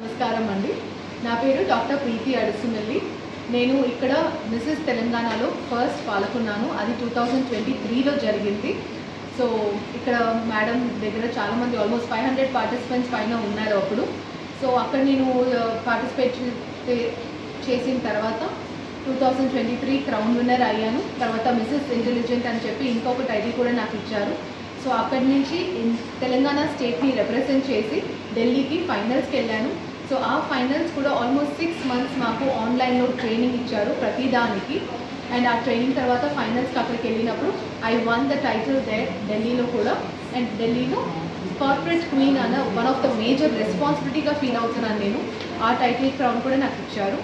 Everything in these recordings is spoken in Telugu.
నమస్కారం అండి. నా పేరు డాక్టర్ ప్రీతి అడుసుమెల్లి. నేను ఇక్కడ మిస్సెస్ తెలంగాణలో ఫస్ట్ పాల్గొన్నాను. అది టూ థౌజండ్ ట్వంటీ త్రీలో జరిగింది. సో ఇక్కడ మేడం దగ్గర చాలామంది ఆల్మోస్ట్ ఫైవ్ హండ్రెడ్ పార్టిసిపెంట్స్ పైన ఉన్నారు అప్పుడు. సో అక్కడ నేను పార్టిసిపేట్ చేసిన తర్వాత two thousand twenty three crown winner అయ్యాను. తర్వాత మిస్సెస్ ఇంటెలిజెంట్ అని చెప్పి ఇంకొక టైటిల్ కూడా నాకు ఇచ్చారు. సో అక్కడి నుంచి తెలంగాణ స్టేట్ని రిప్రజెంట్ చేసి ఢిల్లీకి ఫైనల్స్కి వెళ్ళాను. సో ఆ ఫైనల్స్ కూడా ఆల్మోస్ట్ సిక్స్ మంత్స్ మాకు ఆన్లైన్లో ట్రైనింగ్ ఇచ్చారు ప్రతి దానికి. అండ్ ఆ ట్రైనింగ్ తర్వాత ఫైనల్స్కి అక్కడికి వెళ్ళినప్పుడు I won the title they ఢిల్లీలో కూడా. అండ్ ఢిల్లీలో కార్పొరేట్ క్వీన్ అన్న వన్ ఆఫ్ ద మేజర్ రెస్పాన్సిబిలిటీగా ఫీల్ అవుతున్నాను నేను. ఆ టైటిల్ క్రౌన్ కూడా నాకు ఇచ్చారు.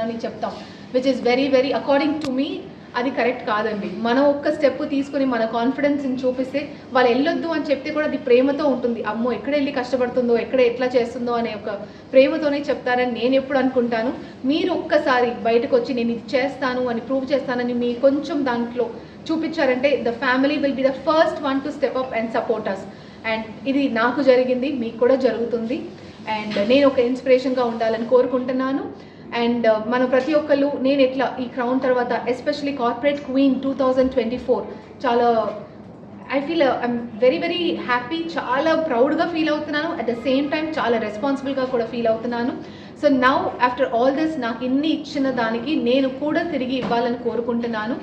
అని చెప్తాం. Which is very very according to me అది కరెక్ట్ కాదండి. మనం ఒక్క స్టెప్ తీసుకుని మన కాన్ఫిడెన్స్ని చూపిస్తే వాళ్ళు వెళ్ళొద్దు అని చెప్తే కూడా అది ప్రేమతో ఉంటుంది. అమ్మో ఎక్కడ వెళ్ళి కష్టపడుతుందో ఎక్కడ ఎట్లా చేస్తుందో అనే ఒక ప్రేమతోనే చెప్తారని నేను ఎప్పుడు అనుకుంటాను. మీరు ఒక్కసారి బయటకు వచ్చి నేను ఇది చేస్తాను అని ప్రూవ్ చేస్తానని మీ కొంచెం దాంట్లో చూపించారంటే the family will be the first one to step up and support us and ఇది నాకు జరిగింది మీకు కూడా జరుగుతుంది. అండ్ నేను ఒక ఇన్స్పిరేషన్గా ఉండాలని కోరుకుంటున్నాను. అండ్ uh, మన ప్రతి ఒక్కళ్ళు నేను ఎట్లా ఈ క్రౌన్ తర్వాత especially corporate queen two thousand twenty four చాలా I feel I'm very very happy చాలా ప్రౌడ్గా ఫీల్ అవుతున్నాను. అట్ ద సేమ్ టైం చాలా రెస్పాన్సిబుల్గా కూడా ఫీల్ అవుతున్నాను. So now after all this నాకు ఇన్ని ఇచ్చిన దానికి నేను కూడా తిరిగి ఇవ్వాలని కోరుకుంటున్నాను.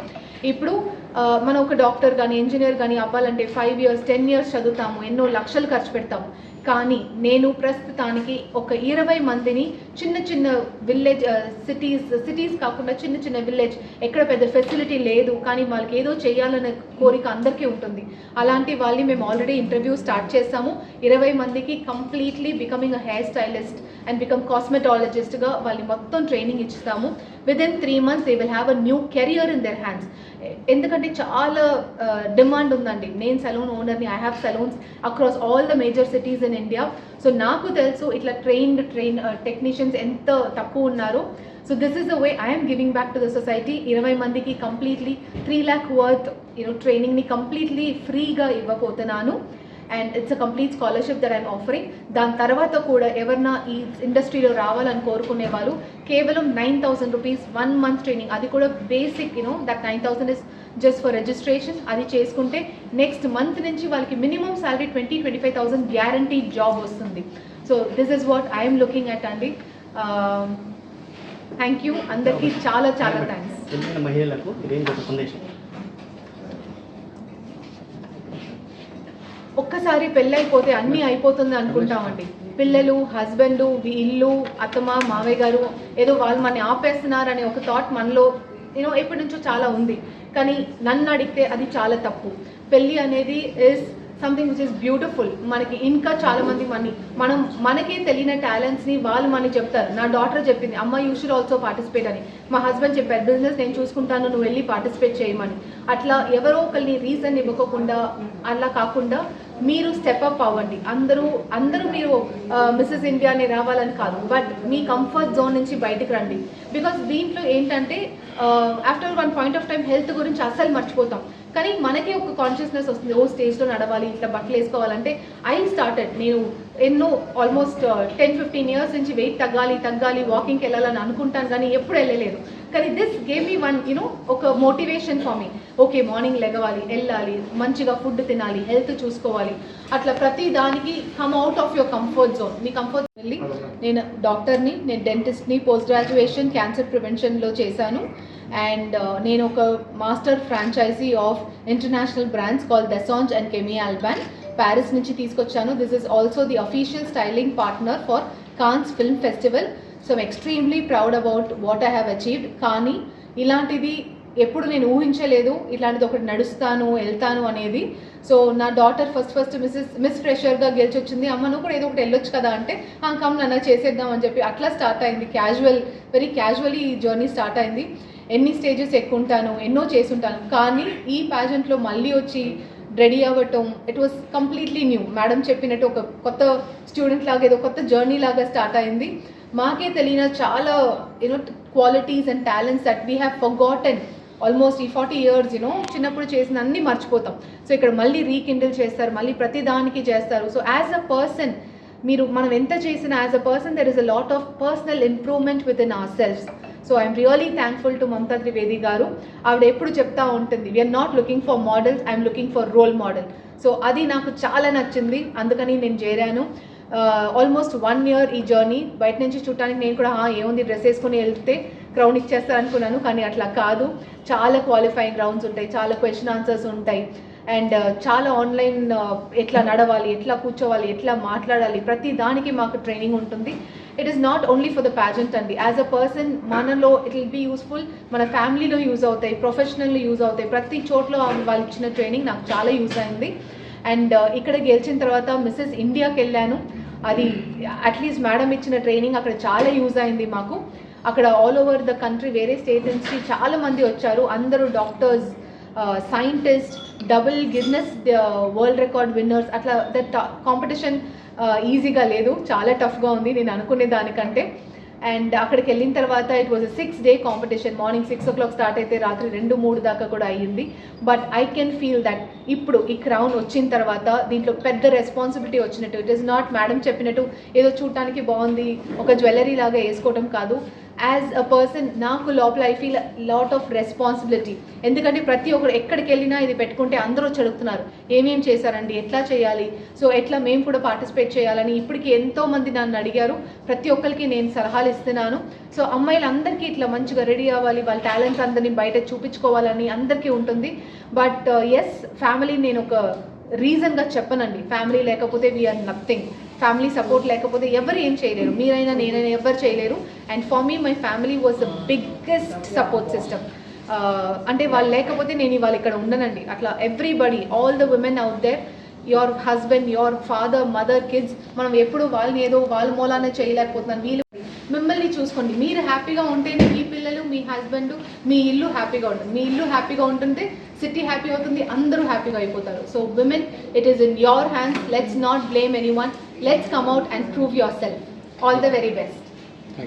ఇప్పుడు uh, మనం ఒక డాక్టర్ కానీ ఇంజనీర్ కానీ అవ్వాలంటే ఫైవ్ ఇయర్స్ టెన్ ఇయర్స్ చదువుతాము. ఎన్నో లక్షలు ఖర్చు పెడతాము. కానీ నేను ప్రస్తుతానికి ఒక ఇరవై మందిని చిన్న చిన్న విలేజ్ సిటీస్ సిటీస్ కాకుండా చిన్న చిన్న విలేజ్ ఎక్కడ పెద్ద ఫెసిలిటీ లేదు కానీ వాళ్ళకి ఏదో చేయాలనే కోరిక అందరికీ ఉంటుంది. అలాంటి వాళ్ళని మేము ఆల్రెడీ ఇంటర్వ్యూ స్టార్ట్ చేసాము ఇరవై మందికి completely becoming a hair stylist and become కాస్మెటాలజిస్ట్గా వాళ్ళని మొత్తం ట్రైనింగ్ ఇస్తాము within three months they will have a new career in their hands ఎందుకంటే చాలా డిమాండ్ ఉందండి. నేను సెలూన్ ఓనర్ని I have salons across all the major cities in India so నాకు తెలుసు ఇట్లా ట్రైన్డ్ ట్రైన్ టెక్నీషియన్స్ ఎంత తక్కువ ఉన్నారో. So this is the way I'm giving back to the society ఇరవై మందికి completely three lakh worth you know ట్రైనింగ్ని completely ఫ్రీగా ఇవ్వబోతున్నాను. And it's a complete scholarship that I'm offering దాని తర్వాత కూడా ఎవరన్నా ఈ ఇండస్ట్రీలో రావాలని కోరుకునే వాళ్ళు కేవలం nine thousand rupees one month training అది కూడా basic you know that nine thousand is just for registration అది చేసుకుంటే నెక్స్ట్ మంత్ నుంచి వాళ్ళకి minimum salary twenty twenty five thousand guarantee job వస్తుంది so this is what I'm looking at అండి థ్యాంక్ యూ అందరికీ చాలా చాలా థ్యాంక్స్ మహిళలకు ఇదేం గొప్ప సందేశం ఒక్కసారి పెళ్ళైపోతే అన్నీ అయిపోతుంది అనుకుంటామండి. పిల్లలు హస్బెండ్ ఇల్లు అత్తమ్మ మావయ్య గారు ఏదో వాళ్ళు మనని ఆపేస్తున్నారు అనే ఒక థాట్ మనలో యూనో ఎప్పటి నుంచో చాలా ఉంది. కానీ నన్ను అడిగితే అది చాలా తప్పు. పెళ్ళి అనేది is something which is beautiful మనకి ఇంకా చాలా మంది మనీ. మనం మనకే తెలియని టాలెంట్స్ని వాళ్ళు మనకి చెప్తారు. నా డాటర్ చెప్పింది అమ్మ యూ షుడ్ ఆల్సో పార్టిసిపేట్ అని. మా హస్బెండ్ చెప్పారు బిజినెస్ నేను చూసుకుంటాను నువ్వు వెళ్ళి పార్టిసిపేట్ చేయమని. అట్లా ఎవరో ఒకరిని రీజన్ ఇవ్వకుండా అలా కాకుండా మీరు స్టెప్ అప్ అవ్వండి. అందరూ అందరూ మీరు మిస్సెస్ ఇండియాని రావాలని కాదు. బట్ మీ కంఫర్ట్ జోన్ నుంచి బయటకు రండి. బికాస్ దీంట్లో ఏంటంటే after one point of time health గురించి అస్సలు మర్చిపోతాం. కానీ మనకి ఒక కాన్షియస్నెస్ వస్తుంది. ఓ స్టేజ్లో నడవాలి ఇట్లా బట్టలు వేసుకోవాలంటే ఐ స్టార్టెడ్ నేను ఎన్నో ఆల్మోస్ట్ టెన్ ఫిఫ్టీన్ ఇయర్స్ నుంచి వెయిట్ తగ్గాలి తగ్గాలి వాకింగ్కి వెళ్ళాలని అనుకుంటాను కానీ ఎప్పుడు వెళ్ళలేదు. కానీ this game me one you know ఒక motivation for me okay morning లెగవాలి వెళ్ళాలి మంచిగా ఫుడ్ తినాలి హెల్త్ చూసుకోవాలి. అట్లా ప్రతి దానికి come out of your comfort zone me comfort వెళ్ళి నేను డాక్టర్ని నేను డెంటిస్ట్ని పోస్ట్ గ్రాడ్యుయేషన్ క్యాన్సర్ ప్రివెన్షన్లో చేశాను. అండ్ uh, నేను ఒక master franchise of international brands call Dessange and Camille Albane Paris నుంచి తీసుకొచ్చాను. This is also the official styling partner for Cannes film festival so extremely proud about what I have achieved కానీ ఇలాంటిది ఎప్పుడు నేను ఊహించలేదు. ఇట్లాంటిది ఒకటి నడుస్తాను వెళ్తాను అనేది. సో నా daughter first first Mrs miss ఫ్రెషర్గా గెలిచి వచ్చింది అమ్మ నువ్వు కూడా ఏదో ఒకటి వెళ్ళొచ్చు కదా అంటే "ఆ, కమ్ నన్న చేసేద్దాం అని చెప్పి అట్లా స్టార్ట్ అయింది. క్యాజువల్ వెరీ క్యాజువల్లీ ఈ జర్నీ స్టార్ట్ అయింది. ఎన్ని స్టేజెస్ ఎక్కుంటాను ఎన్నో చేసుంటాను కానీ ఈ ప్యాజెంట్లో మళ్ళీ వచ్చి రెడీ అవ్వటం it was completely new madam చెప్పినట్టు ఒక కొత్త స్టూడెంట్ లాగా ఏదో కొత్త జర్నీ లాగా స్టార్ట్ అయింది. మాకే తెలియని చాలా you know qualities and talents that we have forgotten almost ఈ ఫార్టీ ఇయర్స్ యూనో చిన్నప్పుడు చేసిన అన్ని మర్చిపోతాం. సో ఇక్కడ మళ్ళీ రీకిండిల్ చేస్తారు మళ్ళీ ప్రతి దానికి చేస్తారు. సో యాజ్ అ పర్సన్ మీరు మనం ఎంత చేసినా as a person there is a lot of personal improvement within our selfs so I'm really thankful to Mamata Trivedi garu ఆవిడ ఎప్పుడు చెప్తా ఉంటుంది we're not looking for models I'm looking for role model so అది నాకు చాలా నచ్చింది అందుకని నేను చేరాను ఆల్మోస్ట్ వన్ ఇయర్ ఈ జర్నీ బయట నుంచి చూడటానికి నేను కూడా ఏముంది డ్రెస్ వేసుకొని వెళ్తే క్రౌన్ ఇచ్చేస్తారు అనుకున్నాను కానీ అట్లా కాదు చాలా క్వాలిఫైయింగ్ రౌండ్స్ ఉంటాయి చాలా క్వశ్చన్ ఆన్సర్స్ ఉంటాయి అండ్ చాలా ఆన్లైన్ ఎట్లా నడవాలి ఎట్లా కూర్చోవాలి ఎట్లా మాట్లాడాలి ప్రతి దానికి మాకు ట్రైనింగ్ ఉంటుంది it is not only for the pageant అండి యాజ్ అ పర్సన్ మనలో ఇట్ విల్ బీ యూస్ఫుల్ మన ఫ్యామిలీలో యూజ్ అవుతాయి ప్రొఫెషనల్లో యూజ్ అవుతాయి. ప్రతి చోట్ల వాళ్ళు ఇచ్చిన ట్రైనింగ్ నాకు చాలా యూజ్ అయింది. అండ్ uh, ఇక్కడ గెలిచిన తర్వాత మిస్సెస్ ఇండియాకి వెళ్ళాను. అది అట్లీస్ట్ మేడం ఇచ్చిన ట్రైనింగ్ అక్కడ చాలా యూజ్ అయింది మాకు. అక్కడ ఆల్ ఓవర్ ద కంట్రీ వేరే స్టేట్ నుంచి చాలా మంది వచ్చారు. అందరూ doctors scientist double Guinness world record winners అట్లా దట్ కాంపిటీషన్ ఈజీగా లేదు. చాలా టఫ్గా ఉంది. నేను అనుకునే దానికంటే. అండ్ అక్కడికి వెళ్ళిన తర్వాత it was six day competition morning six o'clock start అయితే రాత్రి రెండు మూడు దాకా కూడా అయ్యింది. But I can feel that ఇప్పుడు ఈ క్రౌన్ వచ్చిన తర్వాత దీంట్లో పెద్ద రెస్పాన్సిబిలిటీ వచ్చినట్టు. ఇట్ ఇస్ నాట్ మేడం చెప్పినట్టు ఏదో చూడటానికి బాగుంది. ఒక జ్యువెలరీ లాగా వేసుకోవడం కాదు. యాజ్ అ పర్సన్ నాకు లోపల I feel lot of responsibility ఎందుకంటే ప్రతి ఒక్కరు ఎక్కడికి వెళ్ళినా ఇది పెట్టుకుంటే అందరూ వచ్చి అడుగుతున్నారు ఏమేం చేశారండి? ఎట్లా చేయాలి? సో ఎట్లా మేము కూడా పార్టిసిపేట్ చేయాలని ఇప్పటికి ఎంతోమంది నన్ను అడిగారు. ప్రతి ఒక్కరికి నేను సలహాలు ఇస్తున్నాను. సో అమ్మాయిలందరికీ ఇట్లా మంచిగా రెడీ అవ్వాలి. వాళ్ళ టాలెంట్స్ అందరినీ బయట చూపించుకోవాలని అందరికీ ఉంటుంది. బట్ ఎస్ ఫ్యామిలీ నేను ఒక రీజన్గా చెప్పనండి. ఫ్యామిలీ లేకపోతే వీఆర్ నథింగ్ ఫ్యామిలీ సపోర్ట్ లేకపోతే ఎవరు ఏం చేయలేరు. మీరైనా నేనైనా ఎవరు చేయలేరు. And for me my family was the biggest support system అంటే వాళ్ళు లేకపోతే నేను ఇవాళ ఇక్కడ ఉండనండి. అట్లా everybody all the women out there your husband your father mother kids మనం ఎప్పుడు వాళ్ళని ఏదో వాళ్ళ మూలానే చేయలేకపోతున్నాను వీళ్ళు మిమ్మల్ని చూసుకోండి. మీరు హ్యాపీగా ఉంటేనే మీ పిల్లలు మీ హస్బెండ్ మీ ఇల్లు హ్యాపీగా ఉంటుంది. మీ ఇల్లు హ్యాపీగా ఉంటుంటే సిటీ హ్యాపీ అవుతుంది అందరూ హ్యాపీగా అయిపోతారు. So women it is in your hands let's not blame anyone let's come out and prove yourself all the very best